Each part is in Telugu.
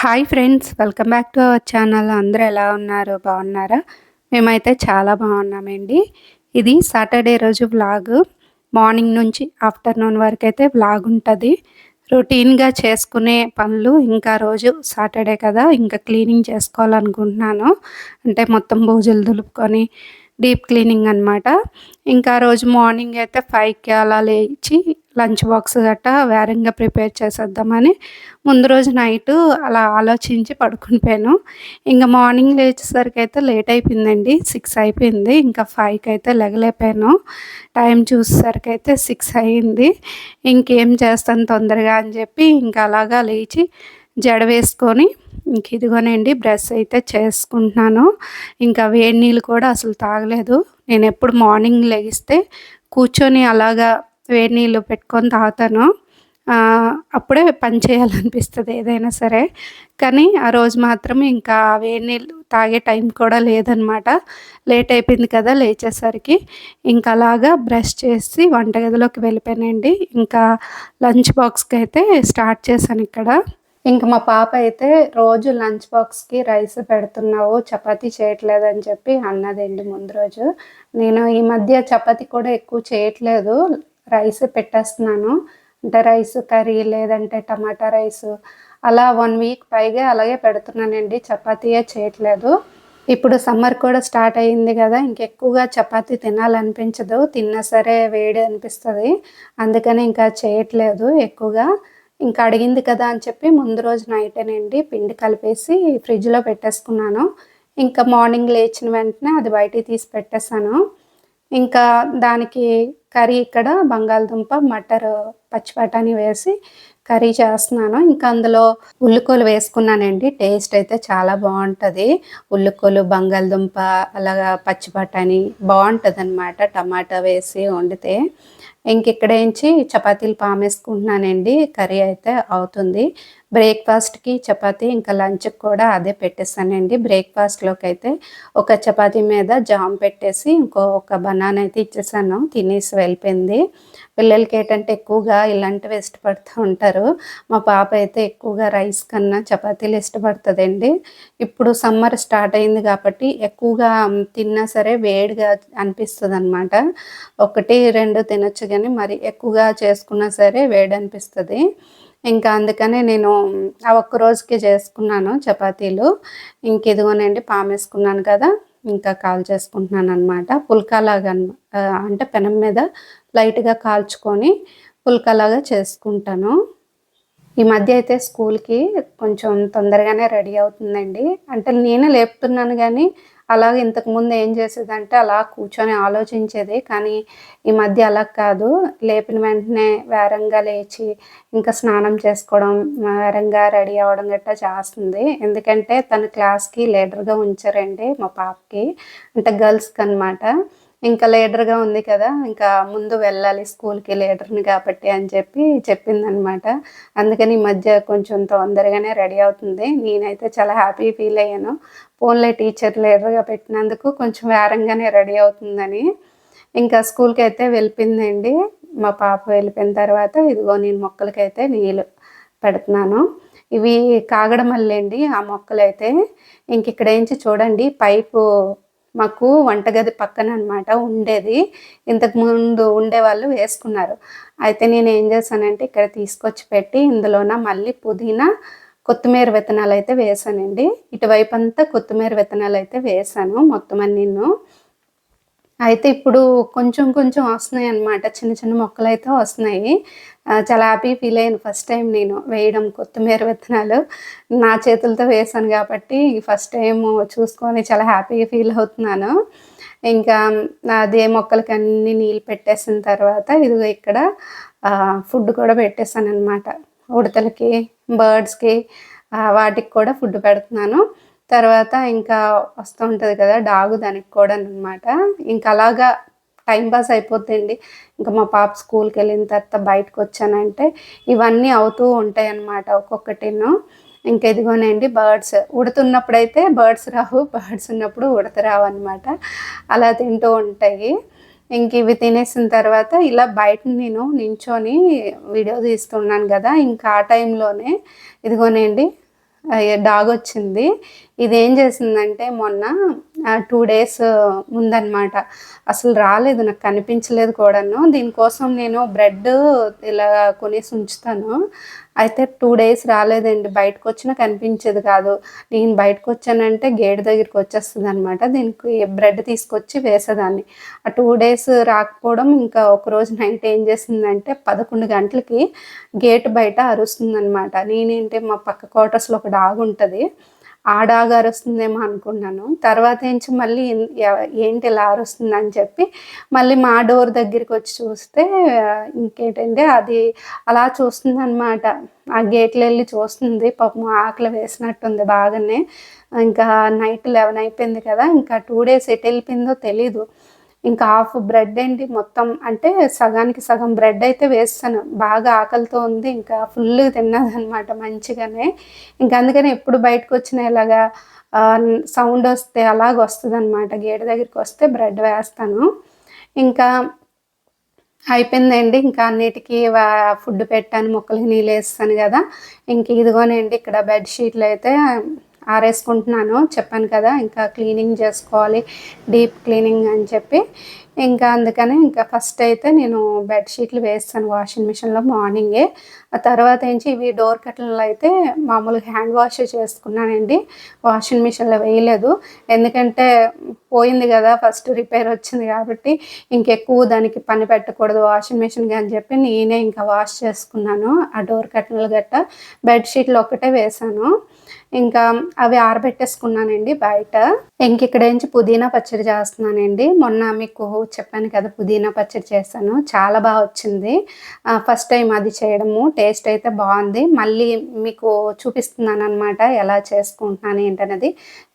Hi friends welcome back to our channel. అందరూ ఎలా ఉన్నారు? బాగున్నారా? మేమైతే చాలా బాగున్నామండి. ఇది సాటర్డే రోజు వ్లాగ్. మార్నింగ్ నుంచి ఆఫ్టర్నూన్ వరకు అయితే వ్లాగ్ ఉంటుంది. రొటీన్గా చేసుకునే పనులు ఇంకా రోజు సాటర్డే కదా ఇంకా క్లీనింగ్ చేసుకోవాలనుకుంటున్నాను. అంటే మొత్తం బూజులు దులుపుకొని డీప్ క్లీనింగ్ అనమాట ఇంకా రోజు మార్నింగ్ అయితే ఫైవ్కి అలా లేచి లంచ్ బాక్స్ గట్టా వేరంగా ప్రిపేర్ చేసేద్దామని ముందు రోజు నైట్ అలా ఆలోచించి పడుకునిపోయాను ఇంకా మార్నింగ్ లేచేసరికి అయితే లేట్ అయిపోయిందండి. సిక్స్ అయిపోయింది. ఇంకా ఫైవ్కి అయితే లెగలేపోయాను టైం చూసేసరికి అయితే సిక్స్ అయ్యింది ఇంకేం చేస్తాను తొందరగా అని చెప్పి ఇంకా అలాగా లేచి జడ వేసుకొని ఇంక ఇదిగోనండి బ్రష్ అయితే చేసుకుంటున్నాను. ఇంకా వేడి నీళ్ళు కూడా అసలు తాగలేదు. నేను ఎప్పుడు మార్నింగ్ లెగిస్తే కూర్చొని అలాగా వేడి నీళ్ళు పెట్టుకొని తాగుతాను. అప్పుడే పని చేయాలనిపిస్తుంది ఏదైనా సరే. కానీ ఆ రోజు మాత్రం ఇంకా వేడి నీళ్ళు తాగే టైం కూడా లేదనమాట. లేట్ అయిపోయింది కదా లేచేసరికి. ఇంకా అలాగా బ్రష్ చేసి వంటగదిలోకి వెళ్ళిపోయానండి. ఇంకా లంచ్ బాక్స్కి అయితే స్టార్ట్ చేశాను ఇక్కడ. ఇంక మా పాప అయితే రోజు లంచ్ బాక్స్కి రైస్ పెడుతున్నావు చపాతీ చేయట్లేదని చెప్పి అన్నదండి ముందు రోజు. నేను ఈ మధ్య చపాతీ కూడా ఎక్కువ చేయట్లేదు రైస్ పెట్టేస్తున్నాను. అంటే రైస్ కర్రీ లేదంటే టమాటా రైస్ అలా వన్ వీక్ పైగా అలాగే పెడుతున్నానండి చపాతీయే చేయట్లేదు. ఇప్పుడు సమ్మర్ కూడా స్టార్ట్ అయ్యింది కదా ఇంకెక్కువగా చపాతీ తినాలనిపించదు తిన్నా సరే వేడి అనిపిస్తుంది. అందుకని ఇంకా చేయట్లేదు ఎక్కువగా. ఇంకా అడిగింది కదా అని చెప్పి ముందు రోజు నైటేనండి పిండి కలిపేసి ఫ్రిడ్జ్లో పెట్టేసుకున్నాను. ఇంకా మార్నింగ్ లేచిన వెంటనే అది బయటికి తీసి పెట్టేశాను. ఇంకా దానికి కర్రీ ఇక్కడ బంగాళదుంప మటర్ పచ్చిపటాని వేసి కర్రీ చేస్తున్నాను. ఇంకా అందులో ఉల్లికోలు వేసుకున్నానండి. టేస్ట్ అయితే చాలా బాగుంటుంది. ఉల్లికోలు బంగాళదుంప అలాగా పచ్చిపటాని బాగుంటుంది అనమాట టమాటా వేసి వండితే. ఇంక ఇక్కడేంచి చపాతీలు పామేసుకుంటున్నానండి. కర్రీ అయితే అవుతుంది. బ్రేక్ఫాస్ట్కి చపాతీ ఇంకా లంచ్కి కూడా అదే పెట్టేస్తానండి. బ్రేక్ఫాస్ట్లోకి అయితే ఒక చపాతీ మీద జామ్ పెట్టేసి ఇంకో ఒక బనానా అయితే ఇచ్చేసాను. తినేసి వెళ్ళిపోయింది. పిల్లలకి ఏంటంటే ఎక్కువగా ఇలాంటివి ఇష్టపడుతూ ఉంటారు. మా పాప అయితే ఎక్కువగా రైస్ కన్నా చపాతీలు ఇష్టపడుతుందండి. ఇప్పుడు సమ్మర్ స్టార్ట్ అయింది కాబట్టి ఎక్కువగా తిన్నా సరే వేడిగా అనిపిస్తుంది అనమాట ఒకటి రెండు తినొచ్చు కానీ మరి ఎక్కువగా చేసుకున్నా సరే వేడి అనిపిస్తుంది. ఇంకా అందుకనే నేను ఆ ఒక్క రోజుకి చేసుకున్నాను చపాతీలు. ఇంక ఇదిగోనండి పామేసుకున్నాను కదా ఇంకా కాల్ చేసుకుంటున్నాను అనమాట పుల్కాలాగా అంటే పెనం మీద లైట్గా కాల్చుకొని పుల్కలాగా చేసుకుంటాను. ఈ మధ్య అయితే స్కూల్కి కొంచెం తొందరగానే రెడీ అవుతుందండి. అంటే నేను లేపుతున్నాను కానీ అలాగే ఇంతకుముందు ఏం చేసేదంటే అలా కూర్చొని ఆలోచించేది. కానీ ఈ మధ్య అలా కాదు. లేపిన వెంటనే వేరంగా లేచి ఇంకా స్నానం చేసుకోవడం వేరంగా రెడీ అవ్వడం గట్టా చేస్తుంది. ఎందుకంటే తన క్లాస్కి లీడర్గా ఉంచారండి మా పాపకి. అంటే గర్ల్స్కి అనమాట ఇంకా లీడర్గా ఉంది కదా ఇంకా ముందు వెళ్ళాలి స్కూల్కి లీడర్ని కాబట్టి అని చెప్పి చెప్పిందనమాట. అందుకని ఈ మధ్య కొంచెం తొందరగానే రెడీ అవుతుంది. నేనైతే చాలా హ్యాపీ ఫీల్ అయ్యాను. ఫోన్లో టీచర్ లీడర్గా పెట్టినందుకు కొంచెం వేరంగానే రెడీ అవుతుందని. ఇంకా స్కూల్కి అయితే వెళ్ళిపోయిందండి. మా పాప వెళ్ళిపోయిన తర్వాత ఇదిగో నేను మొక్కలకైతే నీళ్ళు పెడుతున్నాను. ఇవి కాగడం వల్లేండి ఆ మొక్కలైతే. ఇంక ఇక్కడేంచి చూడండి పైపు మాకు వంటగది పక్కన అనమాట ఉండేది ఇంతకుముందు ఉండేవాళ్ళు వేసుకున్నారు. అయితే నేను ఏం చేశానంటే ఇక్కడ తీసుకొచ్చి పెట్టి ఇందులోన మళ్ళీ పుదీనా కొత్తిమీర విత్తనాలు అయితే వేసానండి ఇటువైపు అంతా కొత్తిమీర విత్తనాలు అయితే వేసాను మొత్తం అన్ని అయితే ఇప్పుడు కొంచెం కొంచెం వస్తున్నాయి అనమాట చిన్న చిన్న మొక్కలు అయితే వస్తున్నాయి చాలా హ్యాపీ ఫీల్ అయ్యాను ఫస్ట్ టైం నేను వేయడం కొత్తిమీర విత్తనాలు. నా చేతులతో వేసాను కాబట్టి ఫస్ట్ టైం చూసుకొని చాలా హ్యాపీగా ఫీల్ అవుతున్నాను. ఇంకా అదే మొక్కలకి అన్ని నీళ్ళు పెట్టేసిన తర్వాత ఇదిగో ఇక్కడ ఫుడ్ కూడా పెట్టేసాను అనమాట ఉడతలకి బర్డ్స్కి వాటికి కూడా ఫుడ్ పెడుతున్నాను. తర్వాత ఇంకా వస్తూ ఉంటుంది కదా డాగు దానికి కూడా అనమాట ఇంకా అలాగా టైం పాస్ అయిపోతుంది ఇంకా మా పాప స్కూల్కి వెళ్ళిన తర్వాత బయటకు వచ్చానంటే ఇవన్నీ అవుతూ ఉంటాయి అన్నమాట ఒక్కొక్కటిను. ఇంక ఎదిగోనండి బర్డ్స్. ఉడుతున్నప్పుడైతే బర్డ్స్ రావు బర్డ్స్ ఉన్నప్పుడు ఉడత రావు అనమాట అలా తింటూ ఉంటాయి. ఇంక ఇవి తినేసిన తర్వాత ఇలా బయట నేను నించొని వీడియో తీస్తున్నాను కదా ఇంకా ఆ టైంలోనే ఇదిగోనండి డాగ్ వచ్చింది. ఇది ఏం చేసిందంటే మొన్న టూ డేస్ ముందనమాట అసలు రాలేదు నాకు కనిపించలేదు కూడాను. దీనికోసం నేను బ్రెడ్ ఇలా కొనేసి ఉంచుతాను. అయితే టూ డేస్ రాలేదండి. బయటకు వచ్చినా కనిపించేది కాదు. నేను బయటకు వచ్చానంటే గేట్ దగ్గరికి వచ్చేస్తుంది అనమాట దీనికి బ్రెడ్ తీసుకొచ్చి వేసేదాన్ని. ఆ టూ డేస్ రాకపోవడం ఇంకా ఒకరోజు నైట్ ఏం చేసిందంటే పదకొండు గంటలకి గేట్ బయట అరుస్తుంది అనమాట నేనేంటి మా పక్క క్వార్టర్స్లో ఒక డాగ్ ఉంటుంది. ఆ అనుకున్నాను. తర్వాత ఏంచి మళ్ళీ ఏంటి ఇలా ఆరుస్తుంది అని చెప్పి మళ్ళీ మా డోర్ దగ్గరికి వచ్చి చూస్తే ఇంకేంటంటే అది అలా చూస్తుంది అనమాట ఆ గేట్లు వెళ్ళి చూస్తుంది. పాపం ఆకలి వేసినట్టుంది బాగానే. ఇంకా నైట్ లెవెన్ అయిపోయింది కదా ఇంకా టూ డేస్ ఎటు వెళ్ళిపోయిందో తెలీదు. ఇంకా హాఫ్ బ్రెడ్ ఏంటి మొత్తం అంటే సగానికి సగం బ్రెడ్ అయితే వేస్తాను. బాగా ఆకలితో ఉంది ఇంకా ఫుల్ తిన్నదనమాట మంచిగానే. ఇంకా అందుకని ఎప్పుడు బయటకు వచ్చిన ఇలాగా సౌండ్ వస్తే అలాగ వస్తుంది అనమాట గేట్ దగ్గరికి వస్తే బ్రెడ్ వేస్తాను. ఇంకా అయిపోయిందండి. ఇంకా అన్నిటికీ ఫుడ్ పెట్టాను మొక్కలకి నీళ్ళు వేస్తాను కదా. ఇంక ఇదిగోనండి ఇక్కడ బెడ్షీట్లు అయితే ఆరేసుకుంటున్నాను. చెప్పాను కదా ఇంకా క్లీనింగ్ చేసుకోవాలి డీప్ క్లీనింగ్ అని చెప్పి. ఇంకా అందుకని ఇంకా ఫస్ట్ అయితే నేను బెడ్షీట్లు వేస్తాను వాషింగ్ మిషన్లో మార్నింగే. ఆ తర్వాత ఏంచి ఇవి డోర్ కట్టలు అయితే మామూలుగా హ్యాండ్ వాష్ చేసుకున్నానండి. వాషింగ్ మిషన్లో వేయలేదు. ఎందుకంటే పోయింది కదా ఫస్ట్ రిపేర్ వచ్చింది కాబట్టి ఇంకెక్కువ దానికి పని పెట్టకూడదు వాషింగ్ మిషన్కి అని చెప్పి నేనే ఇంకా వాష్ చేసుకున్నాను. ఆ డోర్ కట్టలు గట్ట బెడ్షీట్లు ఒక్కటే వేసాను ఇంకా అవి ఆరబెట్టేసుకున్నానండి బయట. ఇంక ఇక్కడ నుంచి పుదీనా పచ్చడి చేస్తున్నానండి. మొన్న మీకు చెప్పాను కదా పుదీనా పచ్చడి చేశాను. చాలా బాగా వచ్చింది. ఫస్ట్ టైం అది చేయడము. టేస్ట్ అయితే బాగుంది. మళ్ళీ మీకు చూపిస్తున్నాను అనమాట ఎలా చేసుకుంటున్నాను ఏంటనేది.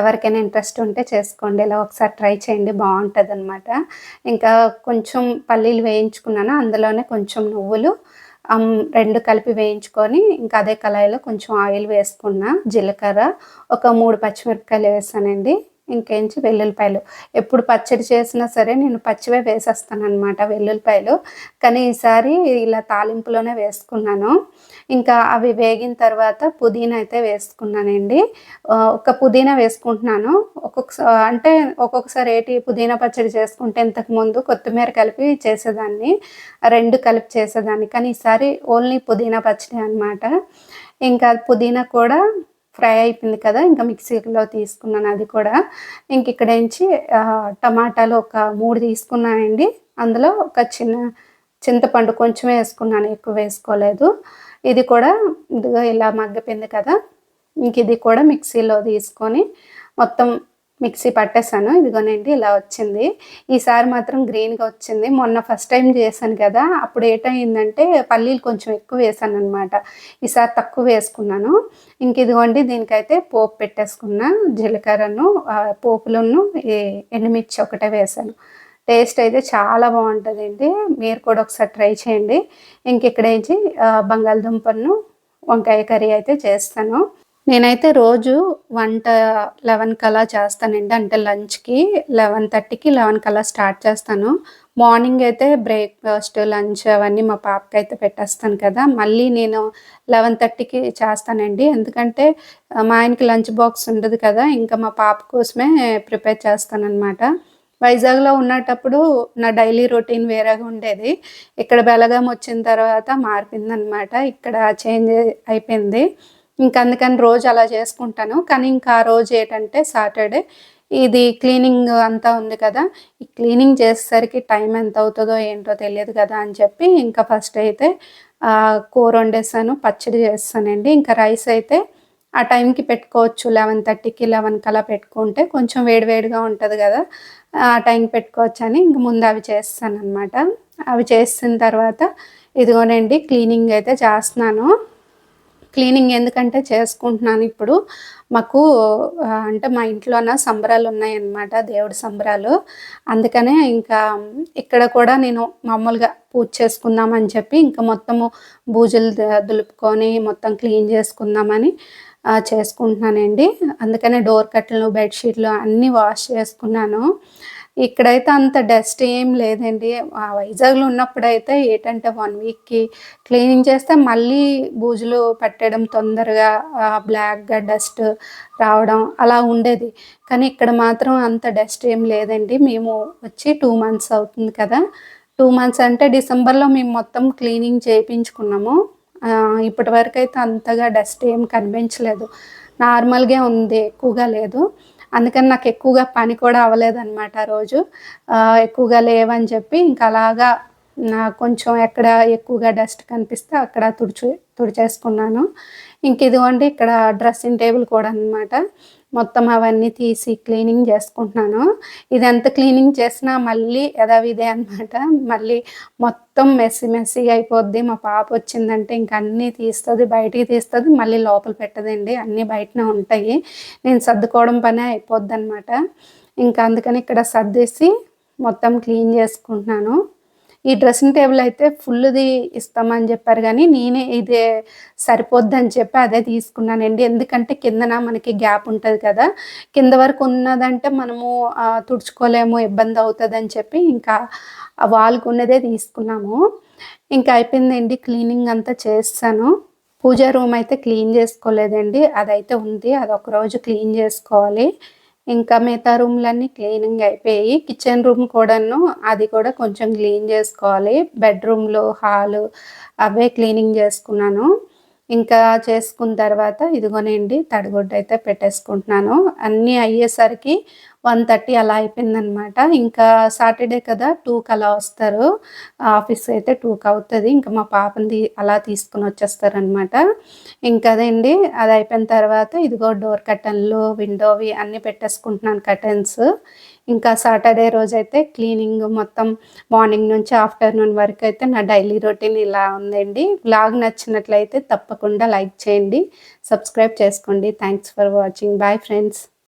ఎవరికైనా ఇంట్రెస్ట్ ఉంటే చేసుకోండి. ఇలా ఒకసారి ట్రై చేయండి. బాగుంటుంది అనమాట ఇంకా కొంచెం పల్లీలు వేయించుకున్నాను. అందులోనే కొంచెం నువ్వులు రెండు కలిపి వేయించుకొని ఇంకా అదే కళాయిలో కొంచెం ఆయిల్ వేసుకున్న జీలకర్ర ఒక మూడు పచ్చిమిరపకాయలు వేసానండి. ఇంకేంచి వెల్లుల్లిపాయలు. ఎప్పుడు పచ్చడి చేసినా సరే నేను పచ్చివే వేసేస్తాను అనమాట వెల్లుల్లిపాయలు. కానీ ఈసారి ఇలా తాలింపులోనే వేసుకున్నాను. ఇంకా అవి వేగిన తర్వాత పుదీనా అయితే వేసుకున్నానండి. ఒక పుదీనా వేసుకుంటున్నాను. ఒక్కొక్కసారి అంటే ఒక్కొక్కసారి ఏంటి పుదీనా పచ్చడి చేసుకుంటే ఇంతకుముందు కొత్తిమీర కలిపి చేసేదాన్ని. రెండు కలిపి చేసేదాన్ని. కానీ ఈసారి ఓన్లీ పుదీనా పచ్చడి అనమాట ఇంకా పుదీనా కూడా ఫ్రై అయిపోయింది కదా ఇంకా మిక్సీలో తీసుకున్నాను అది కూడా. ఇంక ఇక్కడ నుంచి టమాటాలు ఒక మూడు తీసుకున్నానండి. అందులో ఒక చిన్న చింతపండు కొంచెం వేసుకున్నాను ఎక్కువ వేసుకోలేదు. ఇది కూడా ఇదిగో ఇలా మగ్గిపోయింది కదా ఇంక ఇది కూడా మిక్సీలో తీసుకొని మొత్తం మిక్సీ పట్టేశాను. ఇదిగోనండి ఇలా వచ్చింది. ఈసారి మాత్రం గ్రీన్గా వచ్చింది. మొన్న ఫస్ట్ టైం చేశాను కదా అప్పుడు ఏటైందంటే పల్లీలు కొంచెం ఎక్కువ వేసాను అనమాట ఈసారి తక్కువ వేసుకున్నాను. ఇంక ఇదిగోండి దీనికైతే పోపు పెట్టేసుకున్నాను జీలకర్రను పోపులను ఎండుమిర్చి ఒకటే వేసాను. టేస్ట్ అయితే చాలా బాగుంటుందండి. మీరు కూడా ఒకసారి ట్రై చేయండి. ఇంక ఇక్కడ బంగాళదుంపను వంకాయ కర్రీ అయితే చేస్తాను. నేనైతే రోజు వంట లెవెన్ కలా చేస్తానండి. అంటే లంచ్కి లెవెన్ థర్టీకి లెవెన్ కలా స్టార్ట్ చేస్తాను. మార్నింగ్ అయితే బ్రేక్ఫాస్ట్ లంచ్ అవన్నీ మా పాపకి అయితే పెట్టేస్తాను కదా. మళ్ళీ నేను లెవెన్ థర్టీకి చేస్తానండి. ఎందుకంటే మా ఆయనకి లంచ్ బాక్స్ ఉండదు కదా. ఇంకా మా పాప కోసమే ప్రిపేర్ చేస్తానన్నమాట. వైజాగ్లో ఉన్నటప్పుడు నా డైలీ రొటీన్ వేరేగా ఉండేది. ఇక్కడ బెలగం వచ్చిన తర్వాత మారిపోయిందనమాట ఇక్కడ చేంజ్ అయిపోయింది. ఇంకా అందుకని రోజు అలా చేసుకుంటాను. కానీ ఇంకా ఆ రోజు ఏంటంటే సాటర్డే ఇది క్లీనింగ్ అంతా ఉంది కదా ఈ క్లీనింగ్ చేసేసరికి టైం ఎంత అవుతుందో ఏంటో తెలియదు కదా అని చెప్పి ఇంకా ఫస్ట్ అయితే కూర వండేసాను పచ్చడి చేస్తానండి. ఇంకా రైస్ అయితే ఆ టైంకి పెట్టుకోవచ్చు. లెవెన్ థర్టీకి లెవెన్కి అలా పెట్టుకుంటే కొంచెం వేడివేడిగా ఉంటుంది కదా ఆ టైంకి పెట్టుకోవచ్చు అని ఇంక ముందు అవి చేస్తాను అనమాట అవి చేసిన తర్వాత ఇదిగోనండి క్లీనింగ్ అయితే చేస్తున్నాను. క్లీనింగ్ ఎందుకంటే చేసుకుంటున్నాను ఇప్పుడు. మాకు అంటే మా ఇంట్లోన సంబరాలు ఉన్నాయన్నమాట దేవుడి సంబరాలు. అందుకనే ఇంకా ఇక్కడ కూడా నేను మామూలుగా పూజ చేసుకుందామని చెప్పి ఇంకా మొత్తము బూజులు దులుపుకొని మొత్తం క్లీన్ చేసుకుందామని చేసుకుంటున్నానండి. అందుకనే డోర్ కట్టలు బెడ్షీట్లు అన్నీ వాష్ చేసుకున్నాను. ఇక్కడైతే అంత డస్ట్ ఏం లేదండి. వైజాగ్లో ఉన్నప్పుడైతే ఏంటంటే వన్ వీక్కి క్లీనింగ్ చేస్తే మళ్ళీ బూజులు పట్టడం తొందరగా బ్లాక్గా డస్ట్ రావడం అలా ఉండేది. కానీ ఇక్కడ మాత్రం అంత డస్ట్ ఏం లేదండి. మేము వచ్చి టూ మంత్స్ అవుతుంది కదా. టూ మంత్స్ అంటే డిసెంబర్లో మేము మొత్తం క్లీనింగ్ చేయించుకున్నాము. ఇప్పటి వరకు అయితే అంతగా డస్ట్ ఏం కనిపించలేదు. నార్మల్గా ఉంది ఎక్కువగా లేదు. అందుకని నాకు ఎక్కువగా పని కూడా అవ్వలేదన్నమాట రోజు. ఎక్కువగా లేవని చెప్పి ఇంకా అలాగా నా కొంచెం ఎక్కడ ఎక్కువగా డస్ట్ కనిపిస్తే అక్కడ తుడిచి తుడిచేసుకున్నాను. ఇంక ఇదిగోండి ఇక్కడ డ్రెస్సింగ్ టేబుల్ కూడా అనమాట మొత్తం అవన్నీ తీసి క్లీనింగ్ చేసుకుంటున్నాను. ఇదంతా క్లీనింగ్ చేసినా మళ్ళీ యథావిధే అనమాట మళ్ళీ మొత్తం మెస్సి మెస్సీగా అయిపోద్ది. మా పాప వచ్చిందంటే ఇంక అన్నీ తీస్తుంది బయటికి తీస్తుంది మళ్ళీ లోపల పెట్టదండి. అన్నీ బయటనే ఉంటాయి. నేను సర్దుకోవడం పనే అయిపోద్ది అనమాట ఇంకా అందుకని ఇక్కడ సర్దేసి మొత్తం క్లీన్ చేసుకుంటున్నాను. ఈ డ్రెస్సింగ్ టేబుల్ అయితే ఫుల్ది ఇస్తామని చెప్పారు కానీ నేనే ఇదే సరిపోద్దని చెప్పి అదే తీసుకున్నానండి. ఎందుకంటే కిందన మనకి గ్యాప్ ఉంటుంది కదా కింద వరకు ఉన్నదంటే మనము తుడుచుకోలేము ఇబ్బంది అవుతుందని చెప్పి ఇంకా వాళ్ళకు ఉన్నదే తీసుకున్నాము. ఇంకా అయిపోయిందండి క్లీనింగ్ అంతా చేస్తాను. పూజా రూమ్ అయితే క్లీన్ చేసుకోలేదండి. అదైతే ఉంది. అది ఒక రోజు క్లీన్ చేసుకోవాలి. ఇంకా మిగతా రూమ్లన్నీ క్లీనింగ్ అయిపోయి కిచెన్ రూమ్ కూడాను అది కూడా కొంచెం క్లీన్ చేసుకోవాలి. బెడ్రూమ్లు హాలు అవే క్లీనింగ్ చేసుకున్నాను. ఇంకా చేసుకున్న తర్వాత ఇదిగోనండి తడిగుడ్డ అయితే పెట్టేసుకుంటున్నాను. అన్నీ అయ్యేసరికి వన్ థర్టీ అలా అయిపోయిందనమాట. ఇంకా సాటర్డే కదా టూకి అలా వస్తారు. ఆఫీస్ అయితే టూకి అవుతుంది. ఇంకా మా పాపని అలా తీసుకుని వచ్చేస్తారనమాట. ఇంకా అదండి అది అయిపోయిన తర్వాత ఇదిగో డోర్ కర్టన్లు విండోవి అన్నీ పెట్టేసుకుంటున్నాను కర్టన్స్. ఇంకా సాటర్డే రోజు అయితే క్లీనింగ్ మొత్తం మార్నింగ్ నుంచి ఆఫ్టర్నూన్ వరకు అయితే నా డైలీ రొటీన్ ఇలా ఉందండి. బ్లాగ్ నచ్చినట్లయితే తప్పకుండా లైక్ చేయండి సబ్స్క్రైబ్ చేసుకోండి. Thanks for watching. Bye friends.